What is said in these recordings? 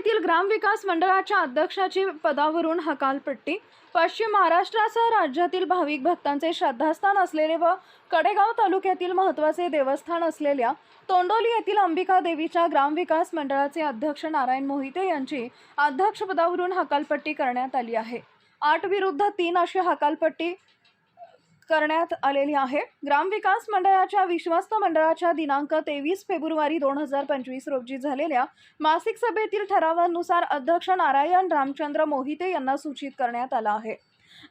येथील ग्रामविकास मंडळाच्या अध्यक्षाची पदावरून हकालपट्टी. पश्चिम महाराष्ट्रासह राज्यातील भाविक भक्तांचे श्रद्धास्थान असलेले व कडेगाव तालुक्यातील महत्त्वाचे देवस्थान असलेल्या तोंडोली येथील अंबिका देवीच्या ग्रामविकास मंडळाचे अध्यक्ष नारायण मोहिते यांची अध्यक्षपदावरून हकालपट्टी करण्यात आली आहे. आठ विरुद्ध तीन अशी हकालपट्टी करण्यात आलेली आहे. ग्रामविकास मंडळाच्या विश्वस्त मंडळाच्या दिनांक तेवीस फेब्रुवारी दोन हजार पंचवीस रोजी झालेल्या मासिक सभेतील ठरावानुसार अध्यक्ष नारायण रामचंद्र मोहिते यांना सूचित करण्यात आलं आहे.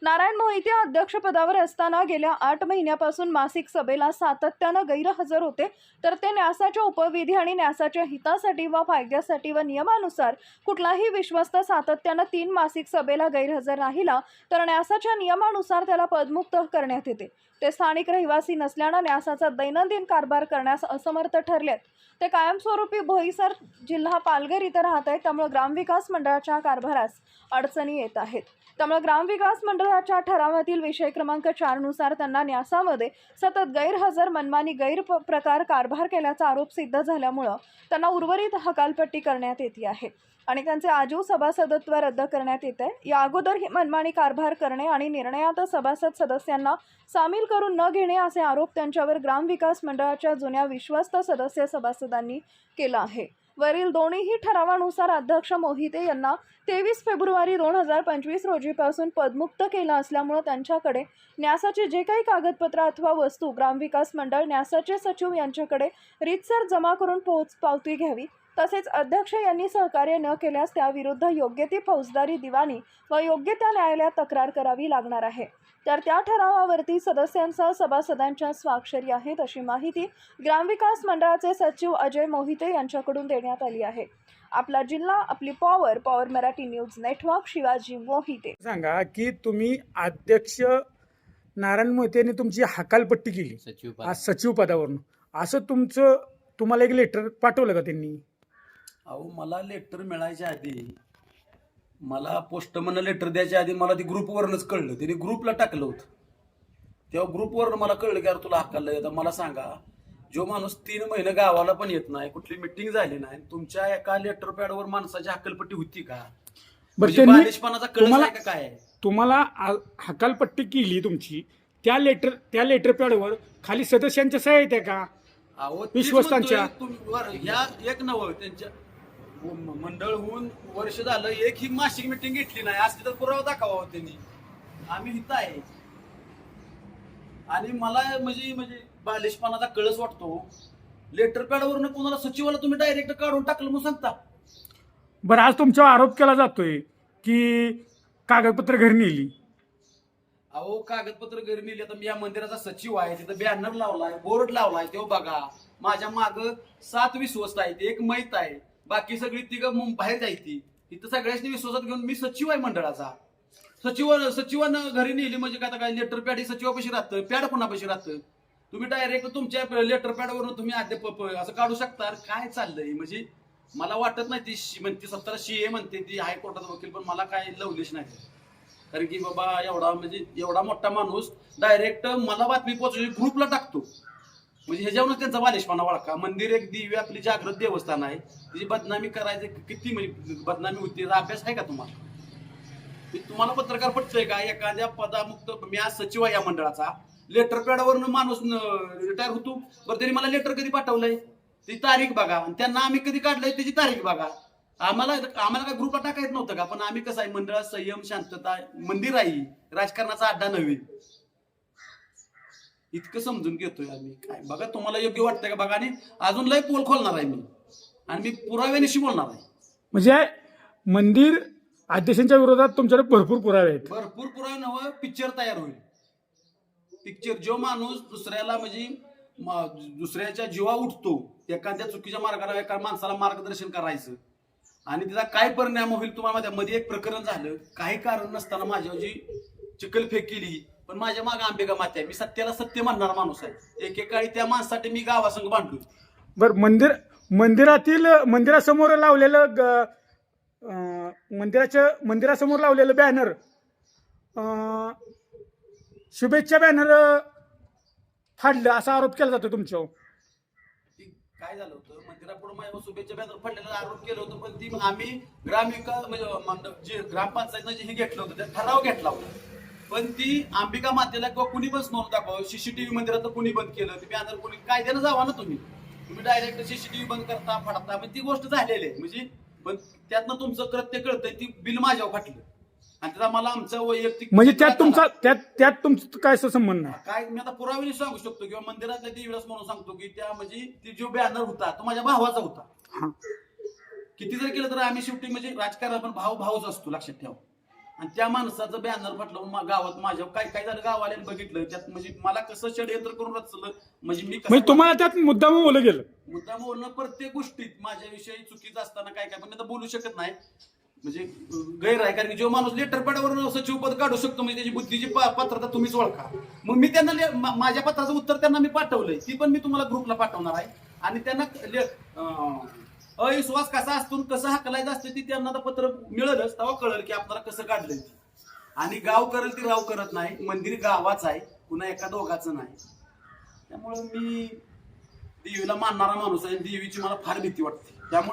नारायण मोहिते अध्यक्षपदावर असताना गेल्या आठ महिन्यापासून मासिक सभेला सातत्यानं गैरहजर होते. तर ते न्यासाच्या उपविधी आणि न्यासाच्या हितासाठी व फायद्यासाठी व नियमानुसार कुठलाही विश्वस्त सातत्यानं तीन मासिक सभेला गैरहजर राहिला तर न्यासाच्या नियमानुसार त्याला पदमुक्त करण्यात येते. ते स्थानिक रहिवासी नसल्यानं न्यासाचा दैनंदिन कारभार करण्यास असमर्थ ठरलेत. ते कायमस्वरूपी भोईसर जिल्हा पालघर इथं राहत आहेत त्यामुळे ग्रामविकास मंडळाच्या कारभारास अडचणी येत आहेत. त्यामुळे ग्रामविकास मंडळाच्या ठरावातील विषय क्रमांक चारनुसार त्यांना न्यासामध्ये सतत गैरहजर मनमानी गैर प्रकार कारभार केल्याचा आरोप सिद्ध झाल्यामुळं त्यांना उर्वरित हकालपट्टी करण्यात येते आहे. आणि त्यांचे आजीव सभासदत्व रद्द करण्यात येत आहे या अगोदर ही मनमानी कारभार करणे आणि निर्णयात सभासद सदस्यांना सामील करून न घेणे असे आरोप त्यांच्यावर ग्रामविकास मंडळाच्या जुन्या विश्वस्त सदस्य सभासदांनी केला आहे. वरील दोन्हीही ठरावानुसार अध्यक्ष मोहिते यांना तेवीस फेब्रुवारी दोन हजार पंचवीस रोजीपासून पदमुक्त केलं असल्यामुळं त्यांच्याकडे न्यासाचे जे काही कागदपत्र अथवा वस्तू ग्रामविकास मंडळ न्यासाचे सचिव यांच्याकडे रीतसर जमा करून पोहोच पावती घ्यावी. तसेच अध्यक्ष यांनी सहकार्य न केल्यास त्याविरुद्ध योग्य ती फौजदारी दिवाणी व योग्य त्या न्यायालयात तक्रार करावी लागणार आहे. तर त्या ठरावावरती सदस्यांसह सभासदांच्या स्वाक्षरी आहेत अशी माहिती ग्रामविकास मंडळाचे सचिव अजय मोहिते यांच्याकडून देण्यात आली आहे. आपला जिल्हा आपली power power Marathi news network Shivaji Mohite. सांगा की तुम्ही अध्यक्ष नारायण मोहितेने तुमची हकालपट्टी केली. सचिव आज सचिव पदावरून. असं तुमचं तुम्हाला एक लेटर पाठवलं का त्यांनी? अहो मला लेटर मिळायच्या आधी मला पोस्टमन लेटर द्यायच्या आधी मला ती ग्रुपवरनच कळलं. त्यांनी ग्रुपला टाकलं होतं. तेव्हा ग्रुपवरनं मला कळलं की अरे तुला हक्काला येतं मला सांगा जो माणूस तीन महिने गावाला पण येत नाही कुठली मिटिंग झाली नाही तुमच्या एका लेटर पॅडवर माणसाची हक्कलपट्टी होती का? म्हणजे बालिशपणाचा कळस आहे का काय? तुम्हाला हकालपट्टी केली तुमची त्या लेटर त्या लेटर पॅडवर खाली सदस्यांच्या सह्या येत्या का? अहो, तीच विश्वस्तांच्या. ह्या एक नव त्यांच्या मंडळ होऊन वर्ष झालं एक ही मासिक मिटिंग घेतली नाही. आज तिथं पुरावा दाखवा त्यांनी. आम्ही इथं आहे. आणि मला म्हणजे म्हणजे बालिशपणाचा कळस वाटतो. लेटर पॅडवरून कोणाला सचिवाला तुम्ही डायरेक्ट काढून टाकलं म्हणून सांगता. बरं आज तुमच्यावर आरोप केला जातोय की कागदपत्र घरी नेली. अहो कागदपत्र घरी नेली. आता मी या मंदिराचा सचिव आहे. तिथं बॅनर लावलाय बोर्ड लावलाय. तो बघा माझ्या माग सात विश्वस्त आहेत एक मैत आहे. बाकी सगळी तिघं मुं- बाहेर जायची. इथं सगळ्यांनी विश्वासात घेऊन मी सचिव आहे मंडळाचा. सचिव सचिवानं घरी नेली म्हणजे काय आता काय लेटर पॅड सचिवापाशी राहतं पॅड कोणापाशी राहतं? तुम्ही डायरेक्ट तुमच्या लेटर पॅडवरून तुम्ही अध्यापक प- असं काढू शकता. काय चाललंय? म्हणजे मला वाटत नाही ती म्हणते सत्तर सी ए म्हणते ती हायकोर्टाचा वकील पण मला काय लवलेश नाही. कारण की बाबा एवढा म्हणजे एवढा मोठा माणूस डायरेक्ट मला बातमी पोहोचवली ग्रुपला टाकतो. म्हणजे ह्याच्यावरूनच त्यांचा वालेशपणा वळखा मंदिर एक दिव्य आपली जागृत देवस्थान आहे. तिची बदनामी करायची किती म्हणजे बदनामी होती? याचा अभ्यास आहे का तुम्हाला? तुम्हाला पत्रकार पटतोय का? एखाद्या पदामुक्त मी आज सचिव आहे या मंडळाचा. लेटर पॅडवरनं माणूस रिटायर होतो. बरं त्यांनी मला लेटर कधी पाठवलंय? ती तारीख बघा. आणि त्यांना आम्ही कधी काढलंय? त्याची तारीख बघा. आम्हाला आम्हाला काय ग्रुपला टाकायचं नव्हतं का? पण आम्ही कसं आहे? मंडळात संयम शांतता मंदिर आहे राजकारणाचा अड्डा नव्हे. इतकं समजून घेतोय आम्ही. काय? बघा तुम्हाला योग्य वाटतंय का? बघा आणि अजून लय पोल खोलणार आहे मी. आणि मी पुराव्यानिशी बोलणार आहे. म्हणजे मंदिर अध्यक्षांच्या विरोधात तुमच्याकडे भरपूर पुरावे आहेत. भरपूर पुरावे नवं पिक्चर तयार होईल. पिक्चर जो माणूस दुसऱ्याला म्हणजे म- दुसऱ्याच्या जीवा उठतो एखाद्या चुकीच्या मार्गाला एका माणसाला मार्गदर्शन करायचं आणि त्याचा काय परिणाम होईल तुम्हाला माहिती आहे? मध्ये एक प्रकरण झालं. काही कारण नसताना माझ्यावर जी चिखलफेक केली पण माझ्या मागे आंबेगा मात्या मी सत्याला सत्य मानणारा माणूस आहे. एकेकाळी त्या माणसासाठी मी गावासंग भांडलो. बर मंदिर मंदिरातील मंदिरासमोर लावलेलं ग- अं, मंदिराच्या मंदिरासमोर लावलेलं बॅनर शुभेच्छा बॅनर फाडलं असा आरोप केला जातो तुमच्यावर. ती काय झालं होतं? मंदिरात लेकरापुढे माझ्या शुभेच्छा बॅनर फडलेला आरोप केलं होतं पण ती आम्ही ग्रामविकास म्हणजे मंडळ जे ग्रामपंचायतनं जे हे घेतलं होतं ते ठराव घेतला होता. पण ती अंबिका मातेला किंवा कुणी पण नोंद दाखवा सीसीटीव्ही मंदिरात कुणी बंद केलं ते बॅनर कुणी? कायद्यानं जावा ना तुम्ही. तुम्ही डायरेक्ट सीसीटीव्ही बंद करता फाडता. मग ती गोष्ट झालेली आहे. म्हणजे पण त्यातनं तुमचं कृत्य कळतंय ती बिल माझ्यावर फाटलं. आणि त्याचा मला आमचा वैयक्तिक म्हणजे त्यात तुमचा त्यात त्यात तुमचं काय असं संबंध नाही? काय मी आता पुरावे सांगू शकतो किंवा मंदिरातल्या देवीलाच म्हणून सांगतो की त्या म्हणजे ती जो बॅनर होता तो माझ्या भावाचा होता. किती जर केलं तर आम्ही शेवटी म्हणजे राजकारण पण भाव भावच असतो लक्षात ठेवा. आणि त्या माणसाचं बॅनर फाटलं मा- गावात माझ्या काय काय झालं? गावाल्यानं बघितलं. त्यात म्हणजे मला कसं षडयंत्र करून रचलं? म्हणजे मी कसं- म्हणजे तुम्हाला त्यात मुद्दाम बोललं गेलं. मुद्दा बोलणं प्रत्येक गोष्टीत माझ्याविषयी चुकीचं असताना काय काय पण मी आता बोलू शकत नाही. म्हणजे अं, गैर आहे कारण की जो माणूस लेटर पॅडवर सचिव पद काढू शकतो म्हणजे त्याची बुद्धीची पा- पात्रता तुम्हीच ओळखा. मग मी त्यांना ले- मा- माझ्या पत्राचं उत्तर त्यांना मी पाठवलंय. ती पण मी तुम्हाला ग्रुपला पाठवणार आहे. आणि त्यांना ले- अं, अविश्वास कसा असतो कसं हाकलायचं असतो ते त्यांना पत्र मिळेलच तेव्हा कळेल की आपल्याला कसं काढलं आणि गाव करेल ते राव करत नाही मंदिर गावाच आहे पुन्हा एका दोघाचं नाही. त्यामुळं मी देवीला मानणारा माणूस आहे देवीची मला फार भीती वाटते.